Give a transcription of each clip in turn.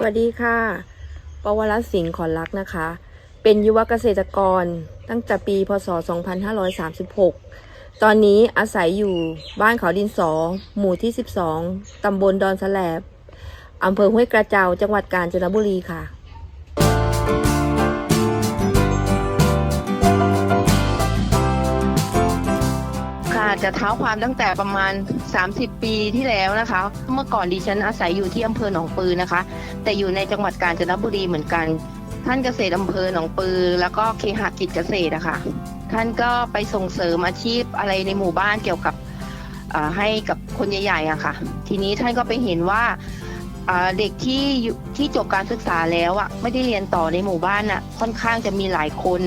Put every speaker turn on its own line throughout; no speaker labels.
สวัสดีค่ะ ปวรสิงห์ขอนรักนะคะ เป็นยุวเกษตรกรตั้งแต่ปี พศ 2536 ตอนนี้อาศัยอยู่บ้านเขาดินสอ หมู่ที่ 12 ตำบลดอนแสลบ อำเภอห้วยกระเจ้าจังหวัดกาญจนบุรีค่ะ จะเท้าความตั้งแต่ประมาณ 30 ปีที่แล้วนะคะ เมื่อก่อนดิฉันอาศัยอยู่ที่อำเภอหนองปือนะคะ แต่อยู่ในจังหวัดกาญจนบุรีเหมือนกัน ท่านเกษตรอำเภอหนองปือ แล้วก็เคหกิจเกษตรอะคะท่านก็ไปส่งเสริมอาชีพอะไรในหมู่บ้านเกี่ยวกับให้กับคนใหญ่ๆอะค่ะ ทีนี้ท่านก็ไปเห็นว่าเด็กที่ที่จบการศึกษาแล้วอะไม่ได้เรียนต่อในหมู่บ้านอะค่อนข้างจะมีหลายคน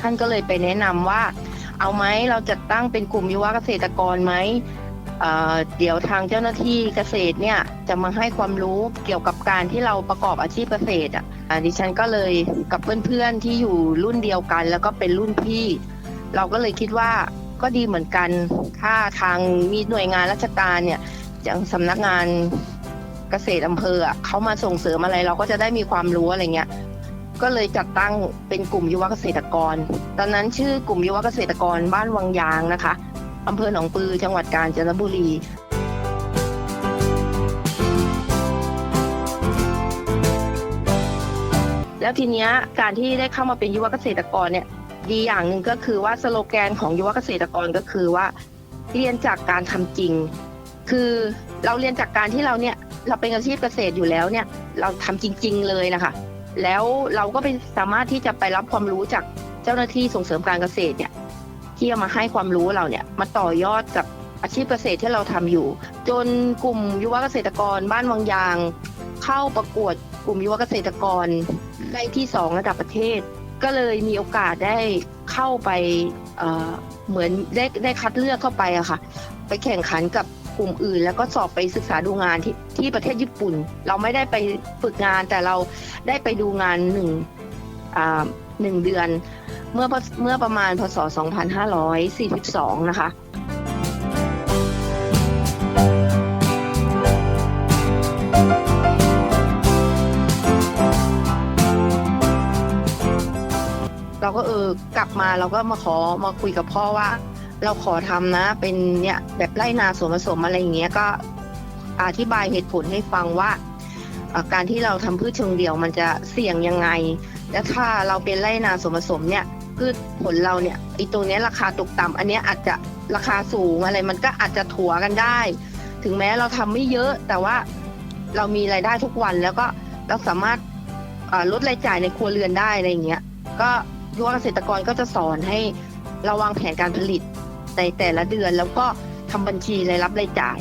ท่านก็เลยไปแนะนำว่า เอาไหมเราจะตั้งเป็นกลุ่มยุวเกษตรกรไหมเเดี๋ยวทางเจ้าหน้าที่เกษตรเนี่ยจะมาให้ความรู้เกี่ยวกับการที่เราประกอบอาชีพเกษตรอะอ่าดิฉันก็เลยกับเพื่อนๆที่อยู่รุ่นเดียวกัน แล้วก็เป็นรุ่นพี่ เราก็เลยคิดว่าก็ดีเหมือนกันถ้าทางมีหน่วยงานราชการเนี่ยอย่างสำนักงานเกษตรอำเภออะเขามาส่งเสริมอะไรเราก็จะได้มีความรู้อะไรเงี้ย ก็เลยจัดตั้งเป็นกลุ่มยุวเกษตรกร ตอนนั้นชื่อกลุ่มยุวเกษตรกรบ้านวังยางนะคะอำเภอหนองปือจังหวัดกาญจนบุรีแล้วทีเนี้ยการที่ได้เข้ามาเป็นยุวเกษตรกรเนี่ยดีอย่างหนึ่งก็คือว่าสโลแกนของยุวเกษตรกรก็คือว่า เรียนจากการทำจริง คือเราเรียนจากการที่เราเนี่ยเราเป็นอาชีพเกษตรอยู่แล้วเนี่ยเราทำจริง ๆ เลยนะคะ แล้วเราก็ไปสามารถที่จะไปรับความรู้จากเจ้าหน้าที่ส่งเสริมการเกษตรเนี่ยที่จะมาให้ความรู้เราเนี่ยมาต่อยอดกับอาชีพเกษตรที่เราทำอยู่ จนกลุ่มยุวเกษตรกรบ้านวังยาง เข้าประกวดกลุ่มยุวเกษตรกรได้ที่สองระดับประเทศ ก็เลยมีโอกาสได้เข้าไปเเหมือนได้ได้คัดเลือกเข้าไปอะค่ะ ไปแข่งขันกับ กลุ่มอื่น แล้วก็สอบไปศึกษาดูงานที่ที่ประเทศญี่ปุ่น เราไม่ได้ไปฝึกงานแต่เราได้ไปดูงานหนึ่งหนึ่งเดือนเมื่อเมื่อประมาณพศ 2542 นะคะเราก็เออกลับมาเราก็มาขอมาคุยกับพ่อว่า เราขอทำนะ เป็นเนี่ยแบบไร่นาสวนผสมอะไรอย่างเงี้ยก็อธิบายเหตุผลให้ฟังว่าการที่เราทำพืชเชิงเดี่ยวมันจะเสี่ยงยังไง และถ้าเราเป็นไร่นาสวนผสมเนี่ยพืชผลเราเนี่ยไอตรงเนี้ยราคาตกต่ำอันเนี้ยอาจจะราคาสูงอะไรมันก็อาจจะถัวกันได้ ถึงแม้เราทำไม่เยอะแต่ว่าเรามีรายได้ทุกวันแล้วก็เราสามารถลดรายจ่ายในครัวเรือนได้อะไรอย่างเงี้ยก็ยุวเกษตรกรก็จะสอนให้ราวางแผนการผลิต ในแต่ละเดือนแล้วก็ทำบัญชีรายรับรายจ่าย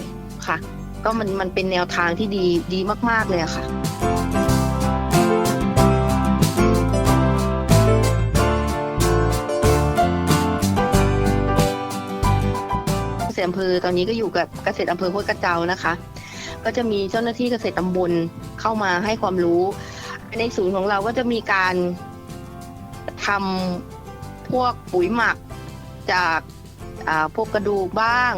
ค่ะ ก็มันมันเป็นแนวทางที่ดีดีมาก ๆ เลยค่ะเกษตรอำเภอตอนนี้ก็อยู่กับเกษตรอำเภอห้วยกระเจ้านะคะ ก็จะมีเจ้าหน้าที่เกษตรตำบลเข้ามาให้ความรู้ ในศูนย์ของเราก็จะมีการทำพวกปุ๋ยหมักจาก พวกกระดูกบ้าง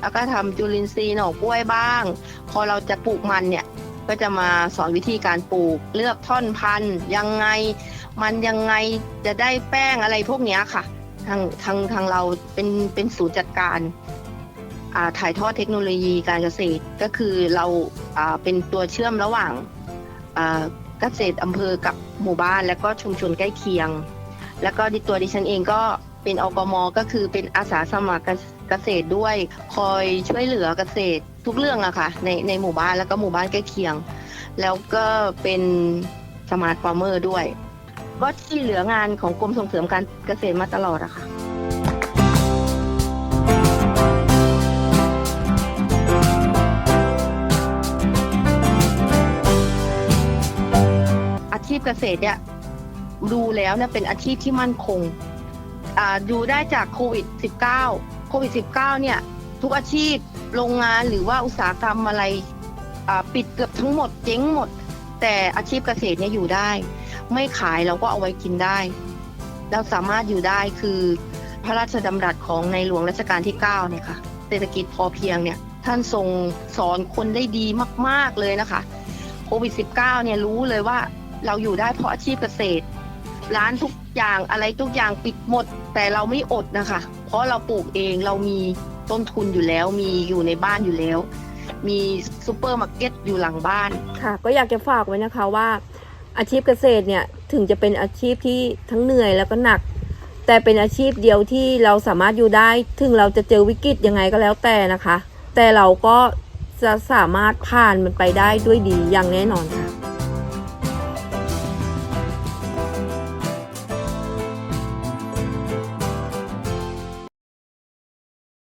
แล้วก็ทำจุลินทรีย์หน่อกล้วยบ้าง พอเราจะปลูกมันเนี่ยก็จะมาสอนวิธีการปลูกเลือกท่อนพันธุ์ยังไง มันยังไงจะได้แป้งอะไรพวกเนี้ยค่ะทางทางทางเราเป็นเป็นศูนย์จัดการอาถ่ายทอดเทคโนโลยีการเกษตรก็คือเราอาเป็นตัวเชื่อมระหว่างอาเกษตรอำเภอกับหมู่บ้าน และก็ชุมชนใกล้เคียง แล้วก็ดิตัวดิฉันเองก็ เป็นอกมก็คือเป็นอาสาสมัครเกษตรด้วย คอยช่วยเหลือเกษตรทุกเรื่องอะค่ะ ในในหมู่บ้านแล้วก็หมู่บ้านใกล้เคียง แล้วก็เป็นสมาร์ทฟาร์มเมอร์ด้วยก็ที่เหลืองานของกรมส่งเสริมการเกษตรมาตลอดอะค่ะอาชีพเกษตรเนี่ยดูแล้วเนี่ยเป็นอาชีพที่มั่นคง ดูได้จากโควิด -19 โควิด -19 เนี่ย ทุกอาชีพโรงงานหรือว่าอุตสาหกรรมอะไรปิดเกือบทั้งหมดเจ๊งหมด แต่อาชีพเกษตรเนี่ยอยู่ได้ ไม่ขายเราก็เอาไว้กินได้ เราสามารถอยู่ได้คือพระราชดำรัสของในหลวงรัชกาลที่ 9 เนี่ยค่ะ เศรษฐกิจพอเพียงเนี่ย ท่านทรงสอนคนได้ดีมาก ๆ เลยนะคะ โควิด -19 เนี่ยรู้เลยว่าเราอยู่ได้เพราะอาชีพเกษตร ร้านทุก อย่างอะไรทุกอย่างปิดหมด แต่เราไม่อดนะคะ เพราะเราปลูกเองเรามีต้นทุนอยู่แล้ว มีอยู่ในบ้านอยู่แล้ว มีซูเปอร์มาร์เก็ตอยู่หลังบ้าน
ค่ะ ก็อยากจะฝากไว้นะคะว่า อาชีพเกษตรเนี่ยถึงจะเป็นอาชีพที่ทั้งเหนื่อยแล้วก็หนัก แต่เป็นอาชีพเดียวที่เราสามารถอยู่ได้ ถึงเราจะเจอวิกฤตยังไงก็แล้วแต่นะคะ แต่เราก็จะสามารถผ่านมันไปได้ด้วยดีอย่างแน่นอนค่ะ